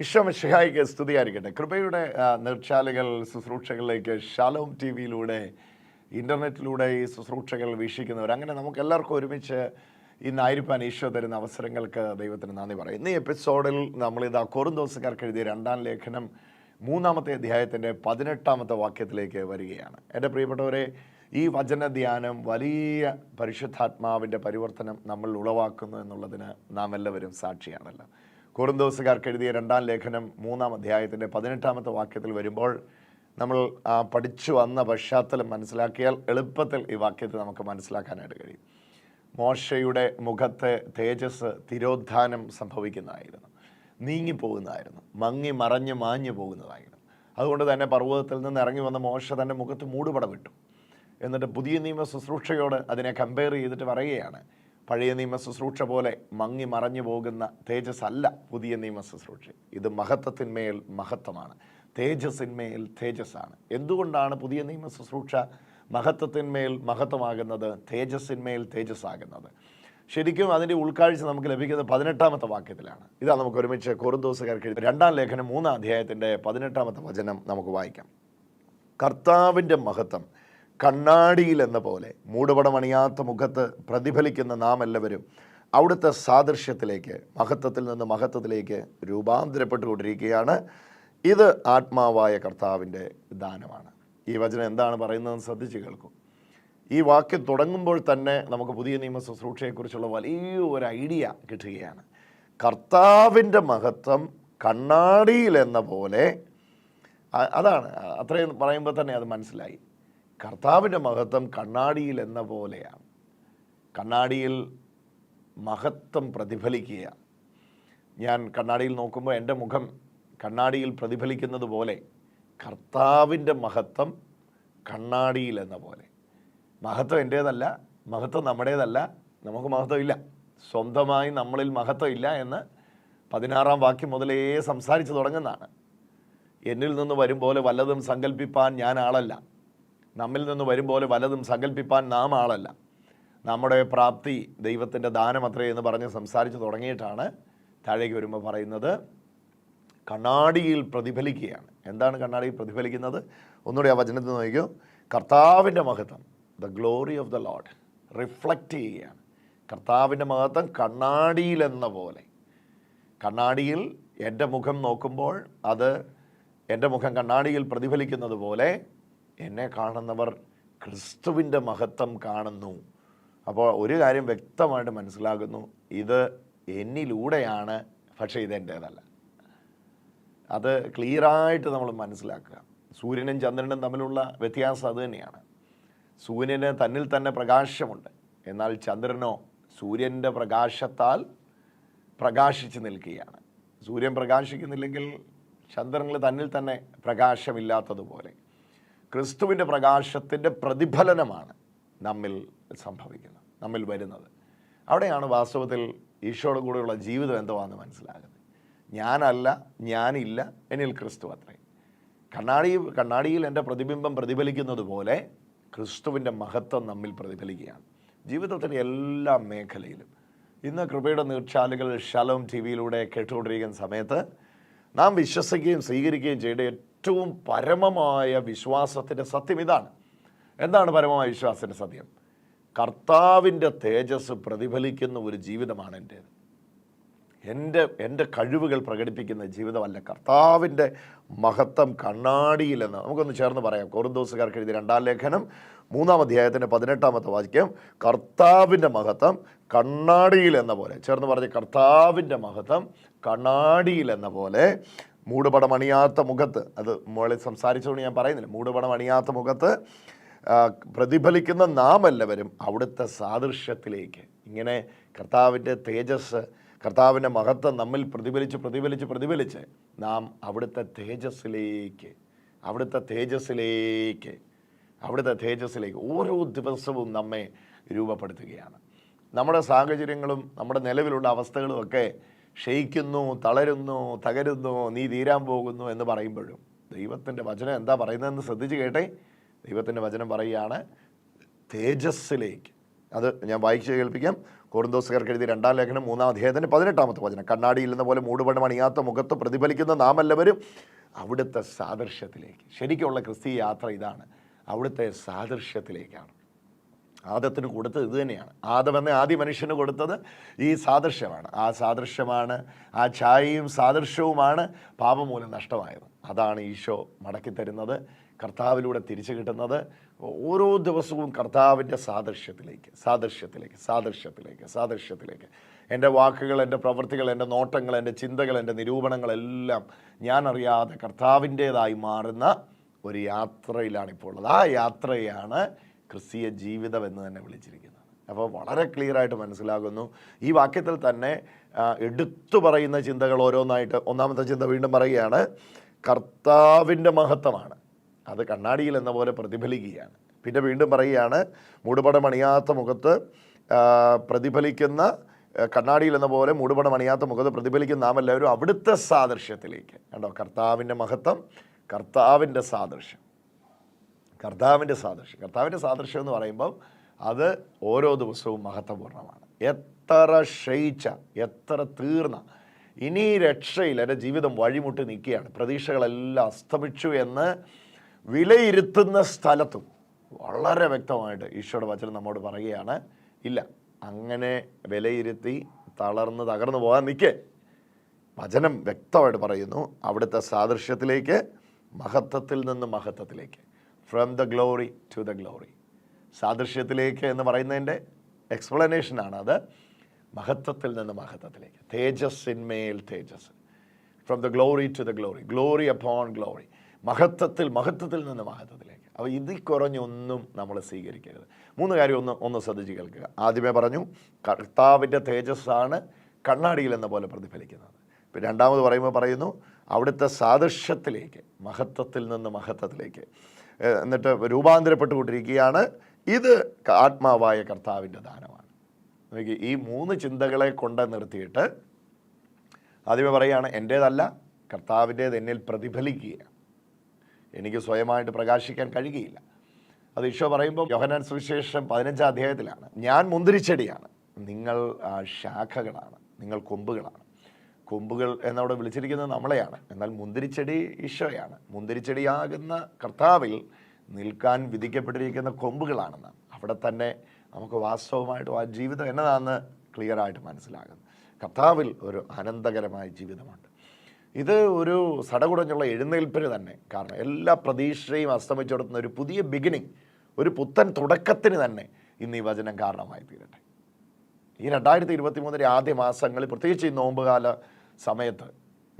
വിശ്വമിഷഹായിക്ക് സ്തുതിയായിരിക്കട്ടെ. കൃപയുടെ നിർച്ചാലുകൾ ശുശ്രൂഷകളിലേക്ക് Shalom T വിയിലൂടെ ഇന്റർനെറ്റിലൂടെ ഈ ശുശ്രൂഷകൾ വീക്ഷിക്കുന്നവർ അങ്ങനെ നമുക്ക് എല്ലാവർക്കും ഒരുമിച്ച് ഇന്നായിരിക്കാൻ ഈശോ തരുന്ന അവസരങ്ങൾക്ക് ദൈവത്തിന് നന്ദി പറയും. ഇന്ന് എപ്പിസോഡിൽ നമ്മളിതാ കോറുന്തോസുകാർക്ക് എഴുതിയ രണ്ടാം ലേഖനം മൂന്നാമത്തെ അധ്യായത്തിന്റെ പതിനെട്ടാമത്തെ വാക്യത്തിലേക്ക് വരികയാണ്. എന്റെ പ്രിയപ്പെട്ടവരെ ഈ വചന ധ്യാനം വലിയ പരിശുദ്ധാത്മാവിന്റെ പരിവർത്തനം നമ്മൾ ഉളവാക്കുന്നു എന്നുള്ളതിന് നാം എല്ലാവരും സാക്ഷിയാണല്ലോ. കുറുന്തോസുകാർക്ക് എഴുതിയ രണ്ടാം ലേഖനം മൂന്നാം അധ്യായത്തിന്റെ പതിനെട്ടാമത്തെ വാക്യത്തിൽ വരുമ്പോൾ നമ്മൾ പഠിച്ചു വന്ന പശ്ചാത്തലം മനസ്സിലാക്കിയാൽ എളുപ്പത്തിൽ ഈ വാക്യത്തെ നമുക്ക് മനസ്സിലാക്കാനായിട്ട് കഴിയും. മോശയുടെ മുഖത്തെ തേജസ് തിരോധാനം സംഭവിക്കുന്നതായിരുന്നു. നീങ്ങിപ്പോകുന്നതായിരുന്നു. മങ്ങി മറഞ്ഞ് മാഞ്ഞു പോകുന്നതായിരുന്നു. അതുകൊണ്ട് തന്നെ പർവതത്തിൽ നിന്ന് ഇറങ്ങി വന്ന മോശ തന്റെ മുഖത്ത് മൂടുപടമിട്ടു എന്നിട്ട് പുതിയ നിയമ ശുശ്രൂഷയോട് അതിനെ കമ്പയർ ചെയ്തിട്ട് പറയുകയാണ് പഴയ നിയമ ശുശ്രൂഷ പോലെ മങ്ങി മറഞ്ഞു പോകുന്ന തേജസ് അല്ല പുതിയ നിയമ ശുശ്രൂഷ ഇത് മഹത്വത്തിന്മേൽ മഹത്വമാണ്. തേജസ്സിന്മേൽ തേജസ്സാണ്. എന്തുകൊണ്ടാണ് പുതിയ നിയമ ശുശ്രൂഷ മഹത്വത്തിന്മേൽ മഹത്വമാകുന്നത്? തേജസ്സിന്മേൽ തേജസ്സാകുന്നത്. ശരിക്കും അതിന്റെ ഉൾക്കാഴ്ച നമുക്ക് ലഭിക്കുന്നത് പതിനെട്ടാമത്തെ വാക്യത്തിലാണ്. ഇതാ നമുക്ക് ഒരുമിച്ച് കുറുദോസുകാർക്ക് രണ്ടാം ലേഖനം മൂന്നാം അധ്യായത്തിന്റെ പതിനെട്ടാമത്തെ വചനം നമുക്ക് വായിക്കാം. കർത്താവിന്റെ മഹത്വം. കണ്ണാടിയിൽ എന്ന പോലെ മൂടുപടമണിയാത്ത മുഖത്ത് പ്രതിഫലിക്കുന്ന നാം എല്ലാവരും അവിടുത്തെ സാദൃശ്യത്തിലേക്ക് മഹത്വത്തിൽ നിന്ന് മഹത്വത്തിലേക്ക് രൂപാന്തരപ്പെട്ടുകൊണ്ടിരിക്കുകയാണ്. ഇത് ആത്മാവായ കർത്താവിന്റെ ദാനമാണ്. ഈ വചനം എന്താണ് പറയുന്നതെന്ന് ശ്രദ്ധിച്ച് കേൾക്കും. ഈ വാക്യം തുടങ്ങുമ്പോൾ തന്നെ നമുക്ക് പുതിയ നിയമ ശുശ്രൂഷയെക്കുറിച്ചുള്ള വലിയ ഒരു ഐഡിയ കിട്ടുകയാണ്. കർത്താവിന്റെ മഹത്വം കണ്ണാടിയിൽ എന്ന പോലെ അതാണ്. അത്രയും പറയുമ്പോൾ തന്നെ അത് മനസ്സിലായി. കർത്താവിന്റെ മഹത്വം കണ്ണാടിയിൽ എന്ന പോലെയാണ്. കണ്ണാടിയിൽ മഹത്വം പ്രതിഫലിക്കുക ഞാൻ കണ്ണാടിയിൽ നോക്കുമ്പോൾ എന്റെ മുഖം കണ്ണാടിയിൽ പ്രതിഫലിക്കുന്നത് പോലെ കർത്താവിന്റെ മഹത്വം കണ്ണാടിയിൽ എന്ന പോലെ. മഹത്വം എന്റേതല്ല മഹത്വം നമ്മുടേതല്ല നമുക്ക് മഹത്വമില്ല സ്വന്തമായി നമ്മളിൽ മഹത്വമില്ല എന്ന് പതിനാറാം വാക്യം മുതലേ സംസാരിച്ചു തുടങ്ങുന്നതാണ്. എന്നിൽ നിന്ന് വരും പോലെ വല്ലതും സങ്കല്പിപ്പാൻ ഞാൻ ആളല്ല. നമ്മിൽ നിന്ന് വരും പോലെ വലതും സങ്കല്പിപ്പാൻ നാം ആളല്ല. നമ്മുടെ പ്രാപ്തി ദൈവത്തിന്റെ ദാനം അത്രേ എന്ന് പറഞ്ഞ് സംസാരിച്ച് തുടങ്ങിയിട്ടാണ് താഴേക്ക് വരുമ്പോൾ പറയുന്നത്. കണ്ണാടിയിൽ പ്രതിഫലിക്കുകയാണ്. എന്താണ് കണ്ണാടിയിൽ പ്രതിഫലിക്കുന്നത്? ഒന്നുകൂടി ആ വചനത്തിൽ നോക്കിയോ കർത്താവിന്റെ മഹത്വം the glory of the Lord reflect ചെയ്യുകയാണ്. കർത്താവിന്റെ മഹത്വം കണ്ണാടിയിൽ എന്ന പോലെ. കണ്ണാടിയിൽ എന്റെ മുഖം നോക്കുമ്പോൾ അത് എന്റെ മുഖം കണ്ണാടിയിൽ പ്രതിഫലിക്കുന്നത് പോലെ എന്നെ കാണുന്നവർ ക്രിസ്തുവിന്റെ മഹത്വം കാണുന്നു. അപ്പോൾ ഒരു കാര്യം വ്യക്തമായിട്ട് മനസ്സിലാകുന്നു ഇത് എന്നിലൂടെയാണ് പക്ഷേ ഇതെന്റേതല്ല. അത് ക്ലിയറായിട്ട് നമ്മൾ മനസ്സിലാക്കുക. സൂര്യനും ചന്ദ്രനും തമ്മിലുള്ള വ്യത്യാസം അത് തന്നെയാണ്. സൂര്യന് തന്നിൽ തന്നെ പ്രകാശമുണ്ട്. എന്നാൽ ചന്ദ്രനോ സൂര്യന്റെ പ്രകാശത്താൽ പ്രകാശിച്ച് നിൽക്കുകയാണ്. സൂര്യൻ പ്രകാശിക്കുന്നില്ലെങ്കിൽ ചന്ദ്രനിൽ തന്നിൽ തന്നെ പ്രകാശമില്ലാത്തതുപോലെ. ക്രിസ്തുവിന്റെ പ്രകാശത്തിന്റെ പ്രതിഫലനമാണ് നമ്മിൽ സംഭവിക്കുന്നത് നമ്മിൽ വരുന്നത്. അവിടെയാണ് വാസ്തവത്തിൽ ഈശോയുടെ കൂടെയുള്ള ജീവിതം എന്തുവാന്ന് മനസ്സിലാകുന്നത്. ഞാനല്ല ഞാനില്ല എന്നിൽ ക്രിസ്തു അത്രേ കണ്ണാടി കണ്ണാടിയിൽ എന്റെ പ്രതിബിംബം പ്രതിഫലിക്കുന്നത് പോലെ ക്രിസ്തുവിന്റെ മഹത്വം നമ്മിൽ പ്രതിഫലിക്കുകയാണ്. ജീവിതത്തിന്റെ എല്ലാ മേഖലയിലും. ഇന്ന് കൃപയുടെ നീർച്ചാലുകൾ ശലോം ടി വിയിലൂടെ കേട്ടുകൊണ്ടിരിക്കുന്ന സമയത്ത് നാം വിശ്വസിക്കുകയും സ്വീകരിക്കുകയും ചെയ്യേണ്ട ഏറ്റവും പരമമായ വിശ്വാസത്തിന്റെ സത്യം ഇതാണ്. എന്താണ് പരമമായ വിശ്വാസത്തിന്റെ സത്യം? കർത്താവിന്റെ തേജസ് പ്രതിഫലിക്കുന്ന ഒരു ജീവിതമാണ് എന്റേത് എന്റെ എന്റെ കഴിവുകൾ പ്രകടിപ്പിക്കുന്ന ജീവിതമല്ല കർത്താവിന്റെ മഹത്വം കണ്ണാടിയിലെന്ന് നമുക്കൊന്ന് ചേർന്ന് പറയാം. കോറിന്തോസുകാർക്ക് എഴുതിയ രണ്ടാം ലേഖനം മൂന്നാം അധ്യായത്തിന്റെ പതിനെട്ടാമത്തെ വാക്യം കർത്താവിന്റെ മഹത്വം കണ്ണാടിയിൽ എന്ന പോലെ. ചേർന്ന് പറഞ്ഞ് കർത്താവിന്റെ മഹത്വം കണ്ണാടിയിൽ എന്ന പോലെ. മൂടുപടം അണിയാത്ത മുഖത്ത്. അത് മുകളിൽ സംസാരിച്ചുകൊണ്ട് ഞാൻ പറയുന്നില്ല. മൂടുപടം അണിയാത്ത മുഖത്ത് പ്രതിഫലിക്കുന്ന നാം എല്ലാവരും അവിടുത്തെ സാദൃശ്യത്തിലേക്ക്. ഇങ്ങനെ കർത്താവിന്റെ തേജസ് കർത്താവിന്റെ മഹത്വം നമ്മിൽ പ്രതിഫലിച്ച് പ്രതിഫലിച്ച് പ്രതിഫലിച്ച് നാം അവിടുത്തെ തേജസ്സിലേക്ക് അവിടുത്തെ തേജസ്സിലേക്ക് അവിടുത്തെ തേജസ്സിലേക്ക് ഓരോ ദിവസവും നമ്മെ രൂപപ്പെടുത്തുകയാണ്. നമ്മുടെ സാഹചര്യങ്ങളും നമ്മുടെ നിലവിലുള്ള അവസ്ഥകളും ഒക്കെ ക്ഷയിക്കുന്നു തളരുന്നു തകരുന്നു നീ തീരാൻ പോകുന്നു എന്ന് പറയുമ്പോഴും ദൈവത്തിന്റെ വചനം എന്താ പറയുന്നതെന്ന് ശ്രദ്ധിച്ച് കേട്ടെ. ദൈവത്തിന്റെ വചനം പറയുകയാണ് തേജസ്സിലേക്ക്. അത് ഞാൻ വായിച്ചു കേൾപ്പിക്കാം. കോറിന്തോസുകാർക്ക് എഴുതി രണ്ടാം ലേഖനം മൂന്നാം അധ്യായത്തിന് പതിനെട്ടാമത്തെ വചനം. കണ്ണാടിയിൽ എന്ന പോലെ മൂടുപടം അണിയാത്ത മുഖത്ത് പ്രതിഫലിക്കുന്ന നാം എല്ലാവരും അവിടുത്തെ സാദൃശ്യത്തിലേക്ക്. ശരിക്കുള്ള ക്രിസ്തീയ യാത്ര ഇതാണ്. അവിടുത്തെ സാദൃശ്യത്തിലേക്കാണ്. ആദത്തിന് കൊടുത്തത് ഇത് തന്നെയാണ്. എന്ന ആദ്യ മനുഷ്യന് കൊടുത്തത് ഈ സാദൃശ്യമാണ്. ആ സാദൃശ്യമാണ് ആ ഛായയും സാദൃശ്യവുമാണ് പാപമൂലം നഷ്ടമായത്. അതാണ് ഈശോ മടക്കി തരുന്നത് കർത്താവിലൂടെ തിരിച്ചു കിട്ടുന്നത് ഓരോ ദിവസവും കർത്താവിന്റെ സാദൃശ്യത്തിലേക്ക് സാദൃശ്യത്തിലേക്ക് സാദൃശ്യത്തിലേക്ക് സാദൃശ്യത്തിലേക്ക്. എന്റെ വാക്കുകൾ എന്റെ പ്രവൃത്തികൾ എന്റെ നോട്ടങ്ങൾ എന്റെ ചിന്തകൾ എന്റെ നിരൂപണങ്ങളെല്ലാം ഞാൻ അറിയാതെ കർത്താവിന്റേതായി മാറുന്ന ഒരു യാത്രയിലാണ് ഇപ്പോൾ ഉള്ളത്. ആ യാത്രയാണ് ക്രിസ്തീയ ജീവിതം എന്ന് തന്നെ വിളിച്ചിരിക്കുന്നത് അപ്പോൾ വളരെ ക്ലിയർ ആയിട്ട് മനസ്സിലാകുന്നു. ഈ വാക്യത്തിൽ തന്നെ എടുത്തു പറയുന്ന ചിന്തകൾ ഓരോന്നായിട്ട് ഒന്നാമത്തെ ചിന്ത വീണ്ടും പറയുകയാണ് കർത്താവിന്റെ മഹത്വമാണ്. അത് കണ്ണാടിയിൽ എന്ന പോലെ പ്രതിഫലിക്കുകയാണ്. പിന്നെ വീണ്ടും പറയുകയാണ് മൂടുപടം അണിയാത്ത മുഖത്ത് പ്രതിഫലിക്കുന്ന കണ്ണാടിയിൽ എന്ന പോലെ മൂടുപടം അണിയാത്ത മുഖത്ത് പ്രതിഫലിക്കുന്ന നാം എല്ലാവരും അവിടുത്തെ സാദൃശ്യത്തിലേക്ക്. കണ്ടോ? കർത്താവിന്റെ മഹത്വം കർത്താവിന്റെ സാദൃശ്യം. കർത്താവിന്റെ സാദൃശ്യം. കർത്താവിന്റെ സാദൃശ്യം എന്ന് പറയുമ്പം അത് ഓരോ ദിവസവും മഹത്വപൂർണമാണ് എത്ര ക്ഷയിച്ച എത്ര തീർന്ന ഇനി രക്ഷയിൽ എന്റെ ജീവിതം വഴിമുട്ടി നിൽക്കുകയാണ്. പ്രതീക്ഷകളെല്ലാം അസ്തമിച്ചു എന്ന് വിലയിരുത്തുന്ന സ്ഥലത്തും വളരെ വ്യക്തമായിട്ട് ഈശോയുടെ വചനം നമ്മോട് പറയുകയാണ് ഇല്ല അങ്ങനെ വിലയിരുത്തി തളർന്ന് തകർന്നു പോകാൻ നിൽക്കേ. വചനം വ്യക്തമായിട്ട് പറയുന്നു അവിടുത്തെ സാദൃശ്യത്തിലേക്ക് മഹത്വത്തിൽ നിന്ന് മഹത്വത്തിലേക്ക്. From the glory to the glory സാദൃശ്യത്തിലേക്ക് എന്ന് പറയുന്നതിന്റെ എക്സ്പ്ലനേഷനാണ് അത്. മഹത്വത്തിൽ നിന്ന് മഹത്വത്തിലേക്ക്. തേജസ്സിന്മേൽ തേജസ് from the glory to the glory glory upon glory മഹത്വത്തിൽ മഹത്വത്തിൽ നിന്ന് മഹത്വത്തിലേക്ക്. അപ്പോൾ ഇതിൽ കുറഞ്ഞൊന്നും നമ്മൾ സ്വീകരിക്കരുത്. മൂന്ന് കാര്യം ഒന്ന് ഒന്ന് ശ്രദ്ധിച്ച് കേൾക്കുക. ആദ്യമേ പറഞ്ഞു കർത്താവിന്റെ തേജസ്സാണ് കണ്ണാടിയിൽ എന്ന പോലെ പ്രതിഫലിക്കുന്നത്. പിന്നെ രണ്ടാമത് പറയുമ്പോൾ പറയുന്നു അവിടുത്തെ സാദൃശ്യത്തിലേക്ക് മഹത്വത്തിൽ നിന്ന് മഹത്വത്തിലേക്ക്. എന്നിട്ട് രൂപാന്തരപ്പെട്ടുകൊണ്ടിരിക്കുകയാണ്. ഇത് ആത്മാവായ കർത്താവിന്റെ ദാനമാണ്. ഈ മൂന്ന് ചിന്തകളെ കൊണ്ട് നിർത്തിയിട്ട് ആദ്യമേ പറയുകയാണ് എന്റേതല്ല കർത്താവിന്റേത് എന്നിൽ പ്രതിഫലിക്കുക എനിക്ക് സ്വയമായിട്ട് പ്രകാശിക്കാൻ കഴിയുകയില്ല. അത് ഈശോ പറയുമ്പോൾ യോഹനാൻ സുവിശേഷം പതിനഞ്ചാം അധ്യായത്തിലാണ് ഞാൻ മുന്തിരിച്ചെടിയാണ്. നിങ്ങൾ ശാഖകളാണ്. നിങ്ങൾ കൊമ്പുകളാണ്. കൊമ്പുകൾ എന്നവിടെ വിളിച്ചിരിക്കുന്നത് നമ്മളെയാണ്. എന്നാൽ മുന്തിരിച്ചെടി ഈശോയാണ്. മുന്തിരിച്ചെടിയാകുന്ന കർത്താവിൽ നിൽക്കാൻ വിധിക്കപ്പെട്ടിരിക്കുന്ന കൊമ്പുകളാണെന്ന് അവിടെ തന്നെ നമുക്ക് വാസ്തവമായിട്ടും ആ ജീവിതം എന്നതാണെന്ന് ക്ലിയർ ആയിട്ട് മനസ്സിലാകുന്നു. കർത്താവിൽ ഒരു ആനന്ദകരമായ ജീവിതമുണ്ട്. ഇത് ഒരു സടകുടഞ്ഞുള്ള എഴുന്നേൽപ്പിന് തന്നെ കാരണം എല്ലാ പ്രതീക്ഷയും അസ്തമിച്ചെടുത്തുന്ന ഒരു പുതിയ ബിഗിനിങ് ഒരു പുത്തൻ തുടക്കത്തിന് തന്നെ ഇന്ന് ഈ വചനം കാരണമായി തീരട്ടെ. ഈ രണ്ടായിരത്തി ഇരുപത്തി മൂന്നിന്റെ ആദ്യ മാസങ്ങളിൽ പ്രത്യേകിച്ച് ഈ നോമ്പുകാല സമയത്ത്.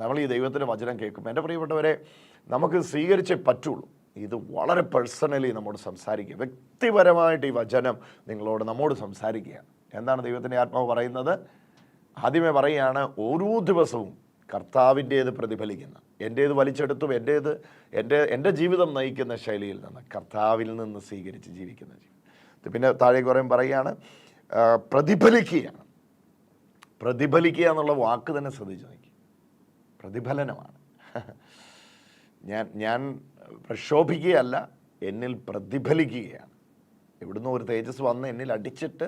നമ്മൾ ഈ ദൈവത്തിന്റെ വചനം കേൾക്കും എന്റെ പ്രിയപ്പെട്ടവരെ നമുക്ക് സ്വീകരിച്ചേ പറ്റുള്ളൂ. ഇത് വളരെ പേഴ്സണലി നമ്മോട് സംസാരിക്കുക. വ്യക്തിപരമായിട്ട് ഈ വചനം നിങ്ങളോട് നമ്മോട് സംസാരിക്കുക. എന്താണ് ദൈവത്തിന്റെ ആത്മാവ് പറയുന്നത്? ആദ്യമേ പറയുകയാണ് ഓരോ ദിവസവും കർത്താവിന്റേത് പ്രതിഫലിക്കുന്ന എന്റേത് വലിച്ചെടുത്തും എന്റേത് എന്റെ എന്റെ ജീവിതം നയിക്കുന്ന ശൈലിയിൽ നിന്ന് കർത്താവിൽ നിന്ന് സ്വീകരിച്ച് ജീവിക്കുന്ന ജീവിതം. പിന്നെ താഴേക്ക് പറയും പറയുകയാണ് പ്രതിഫലിക്കുകയാണ്. പ്രതിഫലിക്കുക എന്നുള്ള വാക്ക് തന്നെ ശ്രദ്ധിച്ചു നോക്കി. പ്രതിഫലനമാണ്. ഞാൻ ഞാൻ പ്രക്ഷോഭിക്കുകയല്ല എന്നിൽ പ്രതിഫലിക്കുകയാണ്. ഇവിടുന്ന് ഒരു തേജസ് വന്ന് എന്നിൽ അടിച്ചിട്ട്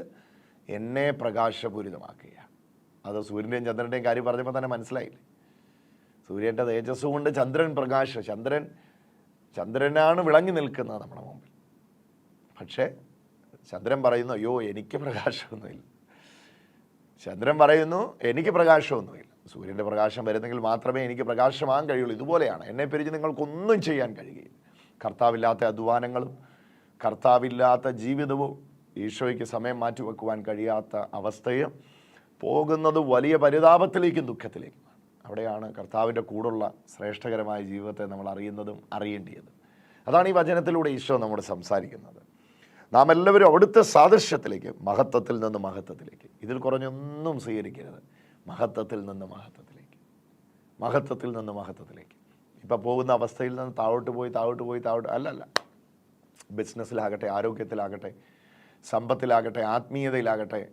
എന്നെ പ്രകാശപൂരിതമാക്കുക അത് സൂര്യന്റെയും ചന്ദ്രന്റെയും കാര്യം പറഞ്ഞപ്പോൾ തന്നെ മനസ്സിലായില്ലേ? സൂര്യന്റെ തേജസ് കൊണ്ട് ചന്ദ്രൻ പ്രകാശ ചന്ദ്രൻ ചന്ദ്രനാണ് വിളങ്ങി നിൽക്കുന്നത് നമ്മുടെ മുമ്പിൽ. പക്ഷേ ചന്ദ്രൻ പറയുന്നു അയ്യോ എനിക്ക് പ്രകാശമൊന്നുമില്ല. ചന്ദ്രൻ പറയുന്നു എനിക്ക് പ്രകാശമൊന്നുമില്ല. സൂര്യന്റെ പ്രകാശം വരുന്നെങ്കിൽ മാത്രമേ എനിക്ക് പ്രകാശമാകാൻ കഴിയുള്ളൂ. ഇതുപോലെയാണ്. എന്നെ പിരിച്ച് നിങ്ങൾക്കൊന്നും ചെയ്യാൻ കഴിയുകയില്ല. കർത്താവില്ലാത്ത അധ്വാനങ്ങളും കർത്താവില്ലാത്ത ജീവിതവും ഈശോയ്ക്ക് സമയം മാറ്റിവെക്കുവാൻ കഴിയാത്ത അവസ്ഥയും പോകുന്നത് വലിയ പരിതാപത്തിലേക്കും ദുഃഖത്തിലേക്കും അവിടെയാണ് കർത്താവിന്റെ കൂടുള്ള ശ്രേഷ്ഠകരമായ ജീവിതത്തെ നമ്മൾ അറിയുന്നതും അറിയേണ്ടിയതും. അതാണ് ഈ വചനത്തിലൂടെ ഈശോ നമ്മോട് സംസാരിക്കുന്നത്. നാം എല്ലാവരും അവിടുത്തെ സാദൃശ്യത്തിലേക്ക് മഹത്വത്തിൽ നിന്ന് മഹത്വത്തിലേക്ക്. ഇതിൽ കുറഞ്ഞൊന്നും സ്വീകരിക്കരുത്. മഹത്വത്തിൽ നിന്ന് മഹത്വത്തിലേക്ക്. മഹത്വത്തിൽ നിന്ന് മഹത്വത്തിലേക്ക്. ഇപ്പം പോകുന്ന അവസ്ഥയിൽ നിന്ന് താഴോട്ട് പോയി താഴോട്ട് പോയി താഴോട്ട് അല്ലല്ല ബിസിനസ്സിലാകട്ടെ ആരോഗ്യത്തിലാകട്ടെ സമ്പത്തിലാകട്ടെ ആത്മീയതയിലാകട്ടെ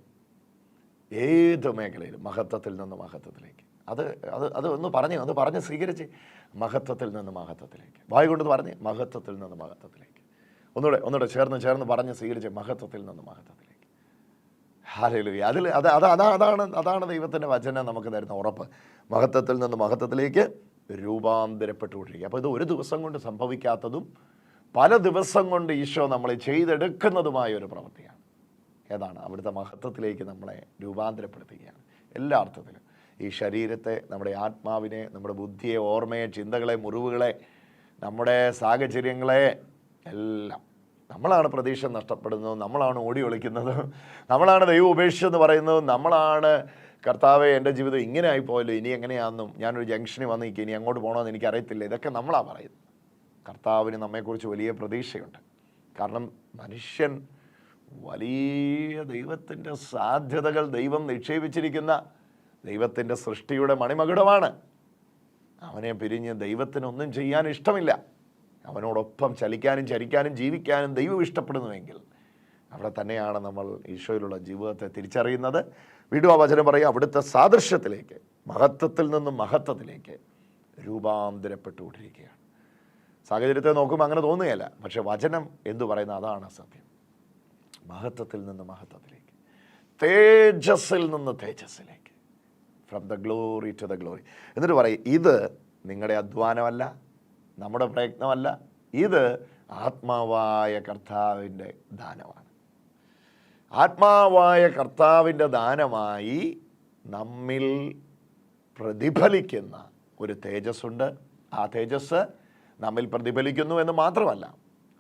ഏത് മേഖലയിലും മഹത്വത്തിൽ നിന്ന് മഹത്വത്തിലേക്ക്. അത് അത് അത് ഒന്ന് പറഞ്ഞു അത് പറഞ്ഞ് സ്വീകരിച്ച് മഹത്വത്തിൽ നിന്ന് മഹത്വത്തിലേക്ക്. വായ കൊണ്ട് പറഞ്ഞ് മഹത്വത്തിൽ നിന്ന് മഹത്വത്തിലേക്ക്. ഒന്നുകൂടെ ഒന്നുകൂടെ ചേർന്ന് ചേർന്ന് പറഞ്ഞ് സ്വീകരിച്ച് മഹത്വത്തിൽ നിന്ന് മഹത്വത്തിലേക്ക്. ഹാലലുയ. അതിൽ അത് അത് അതാ അതാണ് അതാണ് ദൈവത്തിന്റെ വചനം നമുക്ക് തരുന്ന ഉറപ്പ്. മഹത്വത്തിൽ നിന്ന് മഹത്വത്തിലേക്ക് രൂപാന്തരപ്പെട്ടുകൊണ്ടിരിക്കുക. അപ്പോൾ ഇത് ഒരു ദിവസം കൊണ്ട് സംഭവിക്കാത്തതും പല ദിവസം കൊണ്ട് ഈശോ നമ്മളെ ചെയ്തെടുക്കുന്നതുമായ ഒരു പ്രവൃത്തിയാണ്. ഏതാണ്? അവിടുത്തെ മഹത്വത്തിലേക്ക് നമ്മളെ രൂപാന്തരപ്പെടുത്തുകയാണ്. എല്ലാ അർത്ഥത്തിലും. ഈ ശരീരത്തെ നമ്മുടെ ആത്മാവിനെ നമ്മുടെ ബുദ്ധിയെ ഓർമ്മയെ ചിന്തകളെ മുറിവുകളെ നമ്മുടെ സാഹചര്യങ്ങളെ എല്ലാം. നമ്മളാണ് പ്രതീക്ഷ നഷ്ടപ്പെടുന്നത് നമ്മളാണ് ഓടി ഒളിക്കുന്നത് നമ്മളാണ് ദൈവം ഉപേക്ഷിച്ചെന്ന് പറയുന്നത് നമ്മളാണ് കർത്താവെ എന്റെ ജീവിതം ഇങ്ങനെ ആയിപ്പോയല്ലോ ഇനി എങ്ങനെയാണെന്നും ഞാനൊരു ജംഗ്ഷനിൽ വന്ന് നിൽക്കുക ഇനി അങ്ങോട്ട് പോകണമെന്ന് എനിക്കറിയത്തില്ല. ഇതൊക്കെ നമ്മളാണ് പറയുന്നത്. കർത്താവിന് നമ്മെക്കുറിച്ച് വലിയ പ്രതീക്ഷയുണ്ട്. കാരണം മനുഷ്യൻ വലിയ ദൈവത്തിന്റെ സാധ്യതകൾ ദൈവം നിക്ഷേപിച്ചിരിക്കുന്ന ദൈവത്തിന്റെ സൃഷ്ടിയുടെ മണിമകുടമാണ്. അവനെ പിരിഞ്ഞ് ദൈവത്തിനൊന്നും ചെയ്യാൻ ഇഷ്ടമില്ല. അവനോടൊപ്പം ചലിക്കാനും ചരിക്കാനും ജീവിക്കാനും ദൈവം ഇഷ്ടപ്പെടുന്നുവെങ്കിൽ അവിടെ തന്നെയാണ് നമ്മൾ ഈശോയിലുള്ള ജീവിതത്തെ തിരിച്ചറിയുന്നത്. വീണ്ടും ആ വചനം പറയും അവിടുത്തെ സാദൃശ്യത്തിലേക്ക് മഹത്വത്തിൽ നിന്നും മഹത്വത്തിലേക്ക് രൂപാന്തരപ്പെട്ടുകൊണ്ടിരിക്കുകയാണ്. സാഹചര്യത്തെ നോക്കുമ്പോൾ അങ്ങനെ തോന്നുകയല്ല പക്ഷെ വചനം എന്തു പറയുന്ന അതാണ് സത്യം. മഹത്വത്തിൽ നിന്ന് മഹത്വത്തിലേക്ക് തേജസ്സിൽ നിന്ന് തേജസ്സിലേക്ക് from the glory to the glory എന്നിട്ട് പറയും ഇത് നിങ്ങളുടെ അധ്വാനമല്ല നമ്മുടെ പ്രയത്നമല്ല. ഇത് ആത്മാവായ കർത്താവിന്റെ ദാനമാണ്. ആത്മാവായ കർത്താവിന്റെ ദാനമായി നമ്മിൽ പ്രതിഫലിക്കുന്ന ഒരു തേജസ്സുണ്ട്. ആ തേജസ് നമ്മിൽ പ്രതിഫലിക്കുന്നു എന്ന് മാത്രമല്ല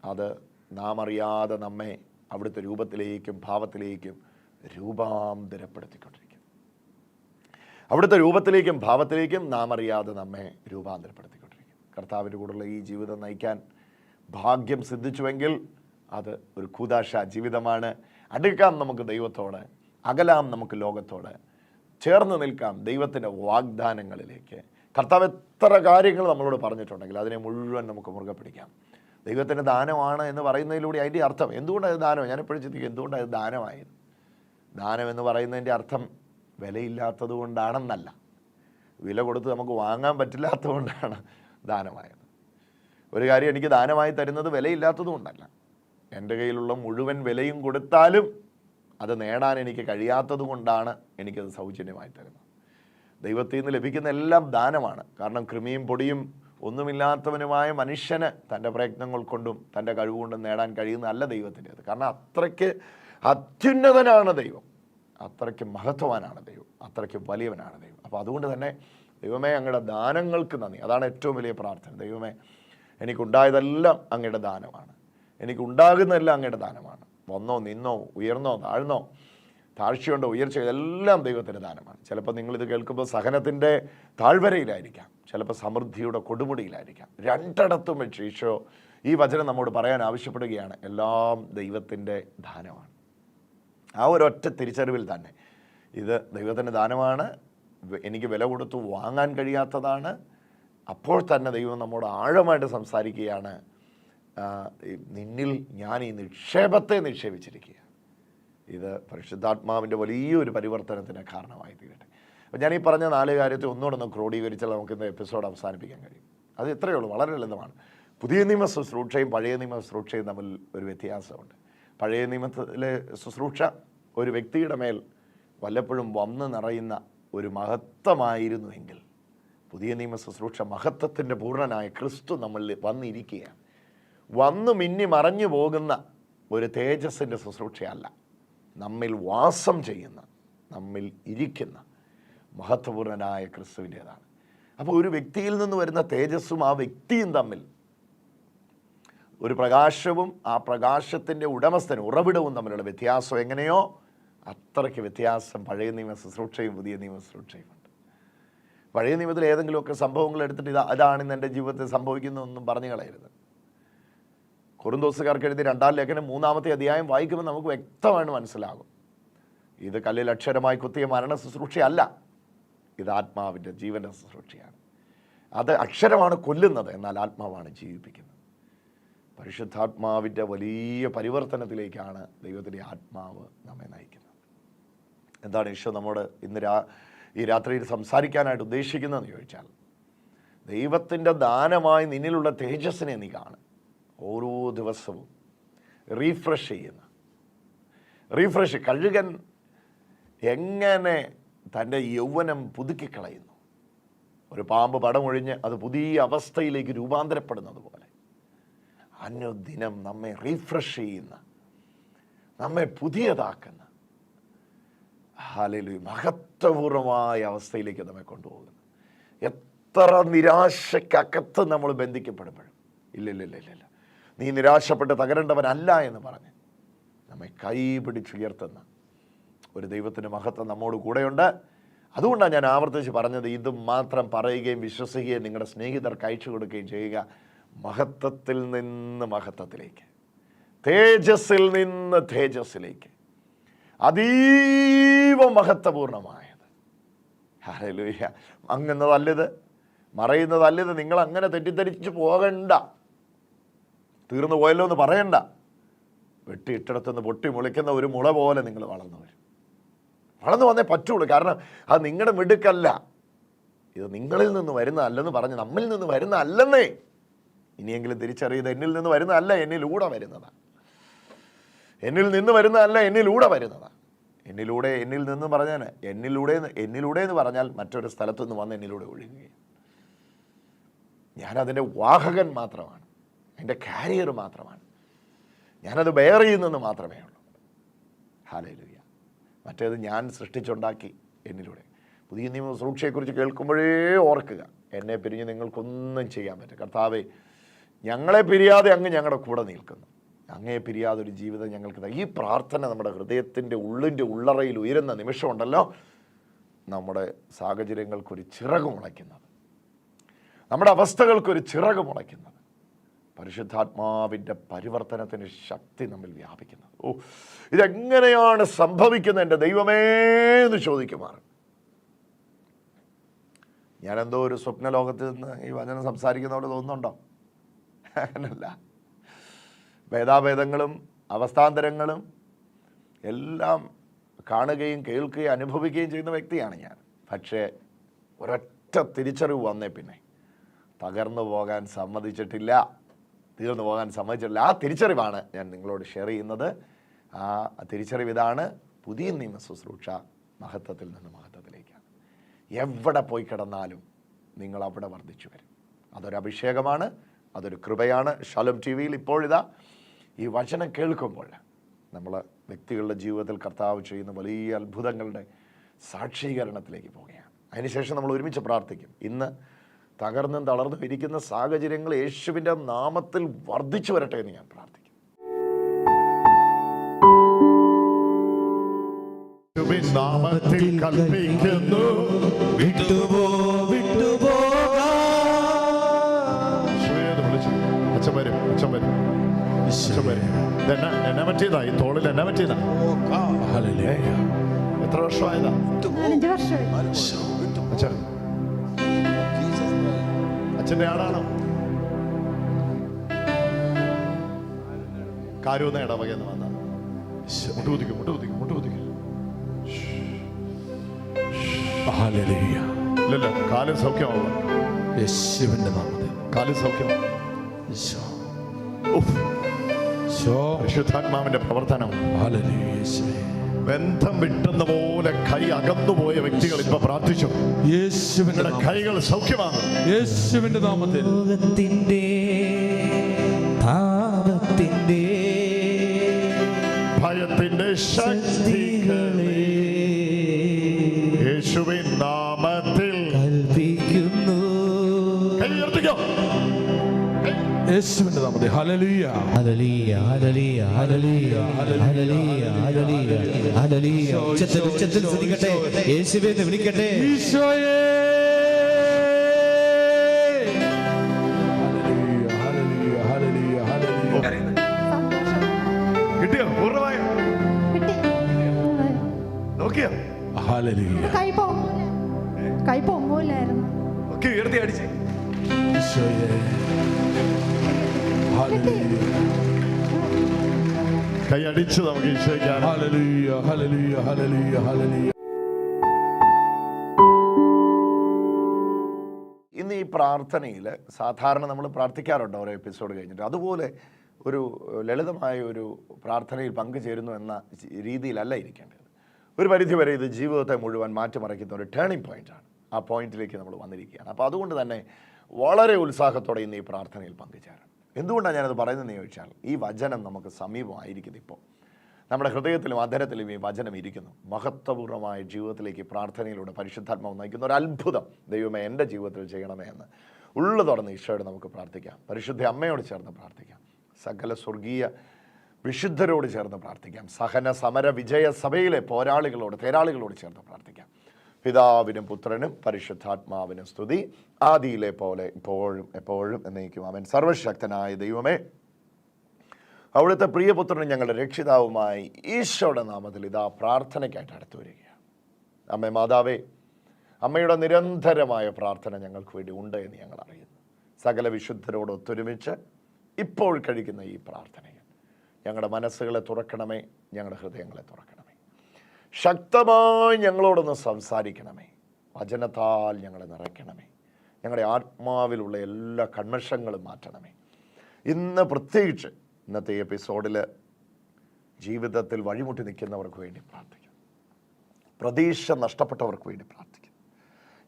അത് നാം അറിയാതെ നമ്മെ അവിടുത്തെ രൂപത്തിലേക്കും ഭാവത്തിലേക്കും രൂപാന്തരപ്പെടുത്തിക്കൊണ്ടിരിക്കും അവിടുത്തെ രൂപത്തിലേക്കും ഭാവത്തിലേക്കും നാം അറിയാതെ നമ്മെ രൂപാന്തരപ്പെടുത്തിക്കൊണ്ടിരിക്കും കർത്താവിന്റെ കൂടെയുള്ള ഈ ജീവിതം നയിക്കാൻ ഭാഗ്യം സിദ്ധിച്ചുവെങ്കിൽ അത് ഒരു കൂതാശ ജീവിതമാണ്. അടുക്കാം നമുക്ക് ദൈവത്തോട് അകലാം നമുക്ക് ലോകത്തോട്. ചേർന്ന് നിൽക്കാം ദൈവത്തിന്റെ വാഗ്ദാനങ്ങളിലേക്ക്. കർത്താവ് എത്ര കാര്യങ്ങൾ നമ്മളോട് പറഞ്ഞിട്ടുണ്ടെങ്കിൽ അതിനെ മുഴുവൻ നമുക്ക് മുറുകെ പിടിക്കാം. ദൈവത്തിന്റെ ദാനമാണ് എന്ന് പറയുന്നതിലൂടെ അതിന്റെ അർത്ഥം എന്തുകൊണ്ടാണ് ദാനം? ഞാൻ എപ്പോഴും ചിന്തിക്കും എന്തുകൊണ്ടാണ് ദാനമായത്? ദാനം എന്ന് പറയുന്നതിന്റെ അർത്ഥം വിലയില്ലാത്തത് കൊണ്ടാണെന്നല്ല വില കൊടുത്ത് നമുക്ക് വാങ്ങാൻ പറ്റില്ലാത്തത് കൊണ്ടാണ് ദാനമായത്. ഒരു കാര്യം എനിക്ക് ദാനമായി തരുന്നത് വിലയില്ലാത്തതും കൊണ്ടല്ല. എന്റെ കയ്യിലുള്ള മുഴുവൻ വിലയും കൊടുത്താലും അത് നേടാൻ എനിക്ക് കഴിയാത്തത് കൊണ്ടാണ് എനിക്കത് സൗജന്യമായി തരുന്നത്. ദൈവത്തിൽ നിന്ന് ലഭിക്കുന്ന എല്ലാം ദാനമാണ്. കാരണം കൃമിയും പൊടിയും ഒന്നുമില്ലാത്തവനുമായ മനുഷ്യന് തന്റെ പ്രയത്നങ്ങൾ കൊണ്ടും തന്റെ കഴിവുകൊണ്ടും നേടാൻ കഴിയുന്നതല്ല ദൈവത്തിന്റെത്. കാരണം അത്രയ്ക്ക് അത്യുന്നതനാണ് ദൈവം. അത്രയ്ക്ക് മഹത്വവാനാണ് ദൈവം. അത്രയ്ക്ക് വലിയവനാണ് ദൈവം. അപ്പോൾ അതുകൊണ്ട് തന്നെ ദൈവമേ അങ്ങയുടെ ദാനങ്ങൾക്ക് നന്ദി. അതാണ് ഏറ്റവും വലിയ പ്രാർത്ഥന. ദൈവമേ എനിക്കുണ്ടായതെല്ലാം അങ്ങയുടെ ദാനമാണ്. എനിക്കുണ്ടാകുന്നതെല്ലാം അങ്ങയുടെ ദാനമാണ്. വന്നോ നിന്നോ ഉയർന്നോ താഴ്ന്നോ താഴ്ചയുണ്ടോ ഉയർച്ച എല്ലാം ദൈവത്തിന്റെ ദാനമാണ്. ചിലപ്പോൾ നിങ്ങളിത് കേൾക്കുമ്പോൾ സഹനത്തിന്റെ താഴ്വരയിലായിരിക്കാം. ചിലപ്പോൾ സമൃദ്ധിയുടെ കൊടുമുടിയിലായിരിക്കാം. രണ്ടിടത്തും വെച്ച് ഈശോ ഈ വചനം നമ്മോട് പറയാൻ ആവശ്യപ്പെടുകയാണ്. എല്ലാം ദൈവത്തിന്റെ ദാനമാണ്. ആ ഒരൊറ്റ തിരിച്ചറിവിൽ തന്നെ ഇത് ദൈവത്തിന്റെ ദാനമാണ് എനിക്ക് വില കൊടുത്ത് വാങ്ങാൻ കഴിയാത്തതാണ്. അപ്പോൾ തന്നെ ദൈവം നമ്മോട് ആഴമായിട്ട് സംസാരിക്കുകയാണ്. നിന്നിൽ ഞാൻ ഈ നിക്ഷേപത്തെ നിക്ഷേപിച്ചിരിക്കുക ഇത് പരിശുദ്ധാത്മാവിന്റെ വലിയൊരു പരിവർത്തനത്തിന് കാരണമായി തീരട്ടെ അപ്പോൾ ഞാൻ ഈ പറഞ്ഞ നാല് കാര്യത്തെ ഒന്നുകൂടെ ഒന്ന് ക്രോഡീകരിച്ചാൽ നമുക്ക് ഇന്ന് എപ്പിസോഡ് അവസാനിപ്പിക്കാൻ കഴിയും. അത് ഇത്രയേ ഉള്ളൂ വളരെ ലളിതമാണ്. പുതിയ നിയമ ശുശ്രൂഷയും പഴയ നിയമ ശുശ്രൂഷയും തമ്മിൽ ഒരു വ്യത്യാസമുണ്ട്. പഴയ നിയമത്തിലെ ശുശ്രൂഷ ഒരു വ്യക്തിയുടെ മേൽ വല്ലപ്പോഴും വന്ന് നിറയുന്ന ഒരു മഹത്വമായിരുന്നുവെങ്കിൽ പുതിയ നിയമ ശുശ്രൂഷ മഹത്വത്തിന്റെ പൂർണനായ ക്രിസ്തു നമ്മളിൽ വന്നിരിക്കുകയാണ്. വന്നു മിന്നി മറഞ്ഞു പോകുന്ന ഒരു തേജസ്സിന്റെ ശുശ്രൂഷയല്ല നമ്മിൽ വാസം ചെയ്യുന്ന നമ്മിൽ ഇരിക്കുന്ന മഹത്വപൂർണനായ ക്രിസ്തുവിന്റേതാണ്. അപ്പോൾ ഒരു വ്യക്തിയിൽ നിന്ന് വരുന്ന തേജസ്സും ആ വ്യക്തിയും തമ്മിൽ ഒരു പ്രകാശവും ആ പ്രകാശത്തിന്റെ ഉടമസ്ഥനും ഉറവിടവും തമ്മിലുള്ള വ്യത്യാസം എങ്ങനെയോ അത്രയ്ക്ക് വ്യത്യാസം. പഴയ നിയമ ശുശ്രൂഷയും പുതിയ നിയമ ശുശ്രൂഷയും ഉണ്ട്. പഴയ നിയമത്തിൽ ഏതെങ്കിലുമൊക്കെ സംഭവങ്ങൾ എടുത്തിട്ട് ഇത് അതാണ് ഇന്ന് എന്റെ ജീവിതത്തിൽ സംഭവിക്കുന്നതെന്നും പറഞ്ഞു കളയരുത്. കുറുന്തോസുകാർക്ക് എഴുതി രണ്ടാം ലേഖനം മൂന്നാമത്തെ അധ്യായം വായിക്കുമ്പോൾ നമുക്ക് വ്യക്തമായിട്ട് മനസ്സിലാകും. ഇത് കല്ലിൽ അക്ഷരമായി കുത്തിയ മരണ ശുശ്രൂഷയല്ല. ഇത് ആത്മാവിന്റെ ജീവന ശുശ്രൂഷയാണ്. അത് അക്ഷരമാണ് കൊല്ലുന്നത് എന്നാൽ ആത്മാവാണ് ജീവിപ്പിക്കുന്നത്. പരിശുദ്ധാത്മാവിന്റെ വലിയ പരിവർത്തനത്തിലേക്കാണ് ദൈവത്തിന്റെ ആത്മാവ് നമ്മെ നയിക്കുന്നത്. എന്താണ് ഈശോ നമ്മോട് ഇന്ന് രാ ഈ രാത്രിയിൽ സംസാരിക്കാനായിട്ട് ഉദ്ദേശിക്കുന്നതെന്ന് ചോദിച്ചാൽ ദൈവത്തിന്റെ ദാനമായി നിന്നിലുള്ള തേജസ്സിനെ നീ കാണും. ഓരോ ദിവസവും റീഫ്രഷ് ചെയ്യുന്ന. റീഫ്രഷ് കഴുകൻ എങ്ങനെ തന്റെ യൗവനം പുതുക്കിക്കളയുന്നു. ഒരു പാമ്പ് പടമൊഴിഞ്ഞ് അത് പുതിയ അവസ്ഥയിലേക്ക് രൂപാന്തരപ്പെടുന്നത് പോലെ. അനുദിനം നമ്മെ റീഫ്രഷ് ചെയ്യുന്ന നമ്മെ പുതിയതാക്കുന്ന ഹാലലു മഹത്വപൂർവമായ അവസ്ഥയിലേക്ക് നമ്മെ കൊണ്ടുപോകുന്നു. എത്ര നിരാശക്കകത്ത് നമ്മൾ ബന്ധിക്കപ്പെടുമ്പോഴും. ഇല്ല ഇല്ല ഇല്ല ഇല്ല ഇല്ല. നീ നിരാശപ്പെട്ട് തകരേണ്ടവനല്ല എന്ന് പറഞ്ഞ് നമ്മെ കൈ പിടിച്ചുയർത്തുന്ന ഒരു ദൈവത്തിന്റെ മഹത്വം നമ്മോട് കൂടെയുണ്ട്. അതുകൊണ്ടാണ് ഞാൻ ആവർത്തിച്ച് പറഞ്ഞത് ഇത് മാത്രം പറയുകയും വിശ്വസിക്കുകയും നിങ്ങളുടെ സ്നേഹിതർക്ക് അയച്ചു കൊടുക്കുകയും ചെയ്യുക. മഹത്വത്തിൽ നിന്ന് മഹത്വത്തിലേക്ക്. തേജസ്സിൽ നിന്ന് തേജസ്സിലേക്ക്. അതീവ മഹത്വപൂർണമായത്. ഹരലൂയ അങ്ങുന്നതല്ലത് മറയുന്നതല്ലത് നിങ്ങൾ അങ്ങനെ തെറ്റിദ്ധരിച്ച് പോകണ്ട. തീർന്നു പോയല്ലോ എന്ന് പറയണ്ട. വെട്ടിയിട്ടിടത്തുനിന്ന് പൊട്ടി മുളിക്കുന്ന ഒരു മുള പോലെ നിങ്ങൾ വളർന്നു വരും. വളർന്നു വന്നേ പറ്റുള്ളൂ. കാരണം അത് നിങ്ങളുടെ മിടുക്കല്ല. ഇത് നിങ്ങളിൽ നിന്ന് വരുന്നതല്ലെന്ന് പറഞ്ഞ് നമ്മിൽ നിന്ന് വരുന്ന അല്ലെന്നേ. ഇനിയെങ്കിലും തിരിച്ചറിയത് എന്നിൽ നിന്ന് വരുന്നതല്ല എന്നിലൂടെ വരുന്നതാണ് എന്നിൽ നിന്ന് വരുന്നതല്ല എന്നിലൂടെ വരുന്നതാണ് എന്നിലൂടെ എന്നിൽ നിന്ന് പറഞ്ഞാൽ എന്നിലൂടെ എന്നിലൂടെ എന്ന് പറഞ്ഞാൽ മറ്റൊരു സ്ഥലത്തു നിന്ന് വന്ന് എന്നിലൂടെ ഒഴുകുകയാണ്. ഞാനതിന്റെ വാഹകൻ മാത്രമാണ്. എന്റെ കാരിയർ മാത്രമാണ്. ഞാനത് ബെയർ ചെയ്യുന്നെന്ന് മാത്രമേ ഉള്ളൂ. ഹാലയിലൂയ മറ്റേത് ഞാൻ സൃഷ്ടിച്ചുണ്ടാക്കി എന്നിലൂടെ. പുതിയ നിയമ സുരക്ഷയെക്കുറിച്ച് കേൾക്കുമ്പോഴേ ഓർക്കുക. എന്നെ പിരിഞ്ഞ് നിങ്ങൾക്കൊന്നും ചെയ്യാൻ പറ്റും കർത്താവേ ഞങ്ങളെ പിരിയാതെ അങ്ങ് ഞങ്ങളുടെ കൂടെ നിൽക്കുന്നു. അങ്ങേ പിരിയാതൊരു ജീവിതം ഞങ്ങൾക്ക്. ഈ പ്രാർത്ഥന നമ്മുടെ ഹൃദയത്തിന്റെ ഉള്ളിന്റെ ഉള്ളറയിൽ ഉയരുന്ന നിമിഷമുണ്ടല്ലോ നമ്മുടെ സാഹചര്യങ്ങൾക്കൊരു ചിറക് മുളയ്ക്കുന്നത്. നമ്മുടെ അവസ്ഥകൾക്കൊരു ചിറക് മുളയ്ക്കുന്നത്. പരിശുദ്ധാത്മാവിന്റെ പരിവർത്തനത്തിന് ശക്തി നമ്മിൽ വ്യാപിക്കുന്നത്. ഓ ഇതെങ്ങനെയാണ് സംഭവിക്കുന്നത് എന്റെ ദൈവമേ എന്ന് ചോദിക്കുമാർ. ഞാനെന്തോ ഒരു സ്വപ്ന ലോകത്ത് നിന്ന് ഈ വചനം സംസാരിക്കുന്നതോട് തോന്നുന്നുണ്ടോ? അങ്ങനല്ല ഭേദാഭേദങ്ങളും അവസ്ഥാന്തരങ്ങളും എല്ലാം കാണുകയും കേൾക്കുകയും അനുഭവിക്കുകയും ചെയ്യുന്ന വ്യക്തിയാണ് ഞാൻ. പക്ഷേ ഒരൊറ്റ തിരിച്ചറിവ് വന്നേ പിന്നെ. തകർന്നു പോകാൻ സമ്മതിച്ചിട്ടില്ല തീർന്നു പോകാൻ സമ്മതിച്ചിട്ടില്ല. ആ തിരിച്ചറിവാണ് ഞാൻ നിങ്ങളോട് ഷെയർ ചെയ്യുന്നത്. ആ തിരിച്ചറിവ് ഇതാണ്. പുതിയ നിയമ ശുശ്രൂഷ മഹത്വത്തിൽ നിന്ന് മഹത്വത്തിലേക്കാണ്. എവിടെ പോയി കിടന്നാലും നിങ്ങൾ അവിടെ വർദ്ധിച്ചു വരും. അതൊരു അഭിഷേകമാണ് അതൊരു കൃപയാണ്. ശലം ടി വിയിൽ ഇപ്പോഴിതാ ഈ വചനം കേൾക്കുമ്പോൾ നമ്മൾ വ്യക്തികളുടെ ജീവിതത്തിൽ കർത്താവ് ചെയ്യുന്ന വലിയ അത്ഭുതങ്ങളുടെ സാക്ഷീകരണത്തിലേക്ക് പോവുകയാണ്. അതിനുശേഷം നമ്മൾ ഒരുമിച്ച് പ്രാർത്ഥിക്കും. ഇന്ന് തകർന്നും തളർന്നും ഇരിക്കുന്ന സാഹചര്യങ്ങൾ യേശുവിന്റെ നാമത്തിൽ വർദ്ധിച്ചു വരട്ടെ എന്ന് ഞാൻ പ്രാർത്ഥിക്കും. നാമത്തിൽ കൽപ്പിക്കുന്നു. വിട്ടുപോ വിട്ടുപോകാ. അച്ഛൻ വരും എന്നെ പറ്റിയതാ ഈ തോളിൽ എന്നെ പറ്റിയതാ എത്ര വർഷമായതാ? അച്ഛൻ അച്ഛന്റെ ആടാണോ? കാര്യമൊന്നും ഇടവകയെന്ന് വന്ന. മുട്ടുകുതിക്കും മുട്ടുകുതിക്കും മുട്ടുകുതിക്കും ഇല്ലല്ല കാലും സൗഖ്യമാവുക യേശുവിന്റെ നാമത്തിൽ. കാലും സൗഖ്യമാവും ഈശോ. പരിശുദ്ധാത്മാവിന്റെ പ്രവർത്തനം. ബന്ധം വിട്ടുന്ന പോലെ കൈ അകന്നുപോയ വ്യക്തികൾ ഇപ്പൊ പ്രാർത്ഥിച്ചു. യേശുവിന്റെ കൈകൾ സൗഖ്യമാണ് യേശുവിന്റെ നാമത്തിൽ. ലോകത്തിന്റെ പാപത്തിന്റെ ഭയത്തിന്റെ ശക്തികളെ യേശുവിന്റെ നാമത്തിൽ. ഹല്ലേലൂയ. ഹല്ലേലൂയ, ഹല്ലേലൂയ, ഹല്ലേലൂയ, ഹല്ലേലൂയ, ഹല്ലേലൂയ, ഹല്ലേലൂയ. ഉച്ചത്തിൽ ഉച്ചത്തിൽ സ്തുതിക്കട്ടെ. യേശുവേ എന്ന് വിളിക്കട്ടെ. ഈശോയേ. ഹല്ലേലൂയ, ഹല്ലേലൂയ, ഹല്ലേലൂയ, ഹല്ലേലൂയ. സന്തോഷം കിട്ടിയോ? പൂർണമായോ? കിട്ടി നോക്കിയോ? ഹല്ലേലൂയ. കൈ പൊങ്ങൂല. കൈ പൊങ്ങൂലായിരുന്നു. ഒക്കെ ഉയർത്തി അടിച്ചേ. ഈശോയേ. ഹല്ലേലൂയ. കൈ അടിച്ച് നമുക്ക് ഈശോയ്ക്കാൻ ഹല്ലേലൂയ, ഹല്ലേലൂയ, ഹല്ലേലൂയ, ഹല്ലേലൂയ. ഇന്ന് ഈ പ്രാർത്ഥനയിൽ സാധാരണ നമ്മൾ പ്രാർത്ഥിക്കാറുണ്ട് ഓരോ എപ്പിസോഡ് കഴിഞ്ഞിട്ട്. അതുപോലെ ഒരു ലളിതമായ ഒരു പ്രാർത്ഥനയിൽ പങ്കുചേരുന്നു എന്ന രീതിയിലല്ല ഇരിക്കേണ്ടത്. ഒരു പരിധിവരെ ഇത് ജീവിതത്തെ മുഴുവൻ മാറ്റിമറിക്കുന്ന ഒരു ടേണിംഗ് പോയിന്റാണ് ആ പോയിന്റിലേക്ക് നമ്മൾ വന്നിരിക്കുകയാണ്. അപ്പോൾ അതുകൊണ്ട് തന്നെ വളരെ ഉത്സാഹത്തോടെ ഇന്ന് ഈ പ്രാർത്ഥനയിൽ പങ്കുചേരണം. എന്തുകൊണ്ടാണ് ഞാനത് പറയുന്നതെന്ന് ചോദിച്ചാൽ ഈ വചനം നമുക്ക് സമീപമായിരിക്കുന്നു ഇപ്പോൾ. നമ്മുടെ ഹൃദയത്തിലും അധരത്തിലും ഈ വചനം ഇരിക്കുന്നു. മഹത്വപൂർണമായ ജീവിതത്തിലേക്ക് പ്രാർത്ഥനയിലൂടെ പരിശുദ്ധാത്മാവ് നയിക്കുന്ന ഒരു അത്ഭുതം ദൈവമേ എന്റെ ജീവിതത്തിൽ ചെയ്യണമേ എന്ന്. ഉള്ളു തുറന്ന് ഈശോയോട് നമുക്ക് പ്രാർത്ഥിക്കാം. പരിശുദ്ധ അമ്മയോട് ചേർന്ന് പ്രാർത്ഥിക്കാം. സകല സ്വർഗീയ വിശുദ്ധരോട് ചേർന്ന് പ്രാർത്ഥിക്കാം. സഹന സമര വിജയ സഭയിലെ പോരാളികളോട് തേരാളികളോട് ചേർന്ന് പ്രാർത്ഥിക്കാം. പിതാവിനും പുത്രനും പരിശുദ്ധാത്മാവിനും സ്തുതി. ആദിയിലെ പോലെ ഇപ്പോഴും എപ്പോഴും എന്നേക്കും അവൻ സർവശക്തനായ ദൈവമേ അവിടുത്തെ പ്രിയപുത്രനും ഞങ്ങളുടെ രക്ഷിതാവുമായി ഈശോയുടെ നാമത്തിൽ ഇതാ പ്രാർത്ഥനയ്ക്കായിട്ട് അടുത്തു വരികയാണ്. അമ്മേ മാതാവേ അമ്മയുടെ നിരന്തരമായ പ്രാർത്ഥന ഞങ്ങൾക്ക് വേണ്ടി ഉണ്ട് എന്ന് ഞങ്ങൾ അറിയുന്നു. സകല വിശുദ്ധരോട് ഒത്തൊരുമിച്ച് ഇപ്പോൾ കഴിക്കുന്ന ഈ പ്രാർത്ഥനയിൽ ഞങ്ങളുടെ മനസ്സുകളെ തുറക്കണമേ ഞങ്ങളുടെ ഹൃദയങ്ങളെ തുറക്കണമേ. ശക്തമായി ഞങ്ങളോടൊന്ന് സംസാരിക്കണമേ. വചനത്താൽ ഞങ്ങളെ നിറയ്ക്കണമേ. ഞങ്ങളുടെ ആത്മാവിലുള്ള എല്ലാ കൺമഷങ്ങളും മാറ്റണമേ. ഇന്ന് പ്രത്യേകിച്ച് ഇന്നത്തെ എപ്പിസോഡിൽ ജീവിതത്തിൽ വഴിമുട്ടി നിൽക്കുന്നവർക്ക് വേണ്ടി പ്രാർത്ഥിക്കും. പ്രതീക്ഷ നഷ്ടപ്പെട്ടവർക്ക് വേണ്ടി പ്രാർത്ഥിക്കും.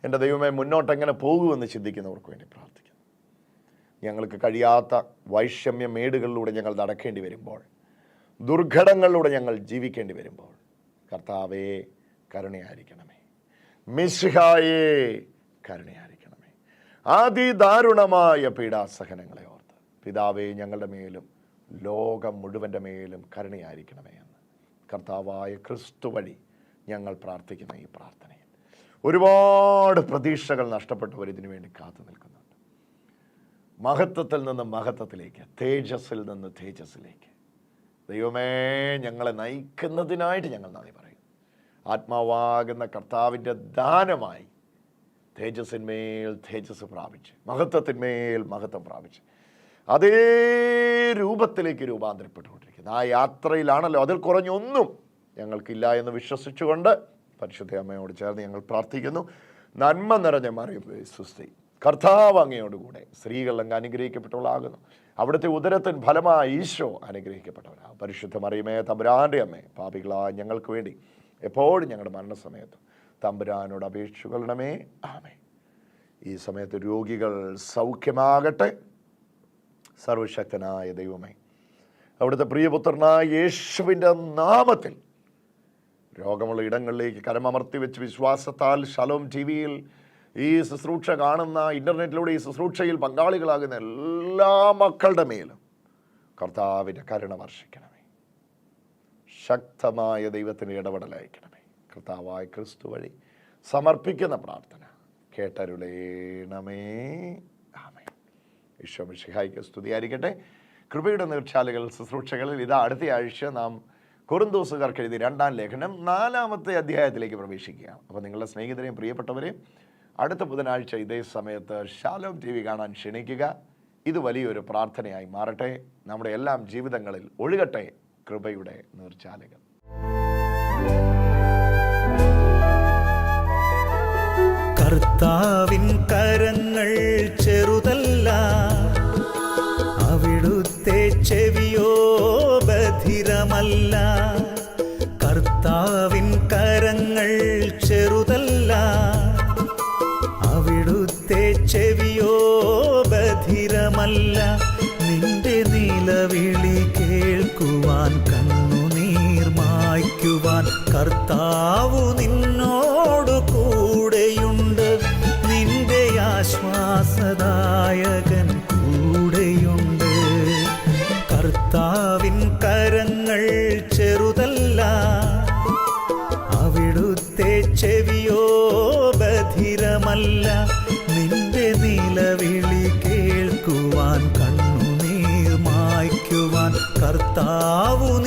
എന്റെ ദൈവമേ മുന്നോട്ട് എങ്ങനെ പോകുമെന്ന് ചിന്തിക്കുന്നവർക്ക് വേണ്ടി പ്രാർത്ഥിക്കും. ഞങ്ങൾക്ക് കഴിയാത്ത വൈഷമ്യ മേടുകളിലൂടെ ഞങ്ങൾ നടക്കേണ്ടി വരുമ്പോൾ ദുർഘടങ്ങളിലൂടെ ഞങ്ങൾ ജീവിക്കേണ്ടി വരുമ്പോൾ കർത്താവേ കരുണയായിരിക്കണമേ. മിശിഹായേ കരുണയായിരിക്കണമേ. അതിദാരുണമായ പീഡാസഹനങ്ങളെ ഓർത്ത് പിതാവേ ഞങ്ങളുടെ മേലും ലോകം മുഴുവന്റെ മേലും കരുണയായിരിക്കണമേ എന്ന് കർത്താവായ ക്രിസ്തു വഴി ഞങ്ങൾ പ്രാർത്ഥിക്കുന്ന ഈ പ്രാർത്ഥനയിൽ. ഒരുപാട് പ്രതീക്ഷകൾ നഷ്ടപ്പെട്ടവർ ഇതിനു വേണ്ടി കാത്തു നിൽക്കുന്നുണ്ട്. മഹത്വത്തിൽ നിന്ന് മഹത്വത്തിലേക്ക് തേജസ്സിൽ നിന്ന് തേജസ്സിലേക്ക്. ദൈവമേ ഞങ്ങളെ നയിക്കുന്നതിനായിട്ട് ഞങ്ങൾ നന്ദി പറയും. ആത്മാവാകുന്ന കർത്താവിന്റെ ദാനമായി തേജസ്സിന്മേൽ തേജസ് പ്രാപിച്ച് മഹത്വത്തിന്മേൽ മഹത്വം പ്രാപിച്ച് അതേ രൂപത്തിലേക്ക് രൂപാന്തരപ്പെട്ടുകൊണ്ടിരിക്കുന്നത് ആ യാത്രയിലാണല്ലോ അതിൽ കുറഞ്ഞൊന്നും ഞങ്ങൾക്കില്ല എന്ന് വിശ്വസിച്ചുകൊണ്ട് പരിശുദ്ധ അമ്മയോട് ചേർന്ന് ഞങ്ങൾ പ്രാർത്ഥിക്കുന്നു. നന്മ നിറഞ്ഞ മറിയും സുസ്ഥി. കർത്താവ് അങ്ങയോടുകൂടെ സ്ത്രീകൾ അങ്ങ് അനുഗ്രഹിക്കപ്പെട്ടവളാകുന്നു. അവിടുത്തെ ഉദരത്തിൻ ഫലമായി ഈശോ അനുഗ്രഹിക്കപ്പെട്ടവരാ പരിശുദ്ധ മറിയമേ തമ്പുരാന്റെ അമ്മേ പാപികളായ ഞങ്ങൾക്ക് വേണ്ടി എപ്പോഴും ഞങ്ങളുടെ മരണസമയത്ത് തമ്പുരാനോട് അപേക്ഷകളണമേ ആമേ ഈ സമയത്ത് രോഗികൾ സൗഖ്യമാകട്ടെ. സർവശക്തനായ ദൈവമേ അവിടുത്തെ പ്രിയപുത്രനായ യേശുവിന്റെ നാമത്തിൽ രോഗമുള്ള ഇടങ്ങളിലേക്ക് കരമമർത്തി വെച്ച് വിശ്വാസത്താൽ ശലോം ടി വിയിൽ ഈ ശുശ്രൂഷ കാണുന്ന ഇന്റർനെറ്റിലൂടെ ഈ ശുശ്രൂഷയിൽ പങ്കാളികളാകുന്ന എല്ലാ മക്കളുടെ മേലും കർത്താവിന്റെ കരുണ വർഷിക്കണമേ. ശക്തമായ ദൈവത്തിന്റെ ഇടപെടലയക്കണമേ കർത്താവായ ക്രിസ്തു വഴി സമർപ്പിക്കുന്ന പ്രാർത്ഥന കേട്ടരുളേണമേ. ആമേ ഈശോ മിശിഹായിക്ക് സ്തുതിയായിരിക്കട്ടെ. കൃപയുടെ നീർച്ചാലുകൾ ശുശ്രൂഷകളിൽ ഇതാ അടുത്ത ആഴ്ച നാം കുറുന്തോസുകാർക്ക് എഴുതി രണ്ടാം ലേഖനം നാലാമത്തെ അധ്യായത്തിലേക്ക് പ്രവേശിക്കുക അപ്പോൾ നിങ്ങളുടെ സ്നേഹിതരെയും പ്രിയപ്പെട്ടവരെയും അടുത്ത ബുധനാഴ്ച ഇതേ സമയത്ത് ഷാലോം ടി വി കാണാൻ ക്ഷണിക്കുക. ഇത് വലിയൊരു പ്രാർത്ഥനയായി മാറട്ടെ. നമ്മുടെ എല്ലാം ജീവിതങ്ങളിൽ ഒഴുകട്ടെ കൃപയുടെ നീർച്ചാലുകൾ. കർത്താവിൻ കരങ്ങൾ ചെറുതല്ല അവിടുത്തെ ചെവിയോ ബധിരമല്ല കർത്താവിൻ കരങ്ങൾ ബധിരമല്ല നിന്റെ നിലവിളി കേൾക്കുവാൻ കണ്ണുനീർ മായ്ക്കുവാൻ കർത്താവു നിന്നോട് കൂടെയുണ്ട് നിന്റെ ആശ്വാസദായകൻ കേൾക്കുവാൻ കണ്ണുനീർ മായ്ക്കുവാൻ കർത്താവു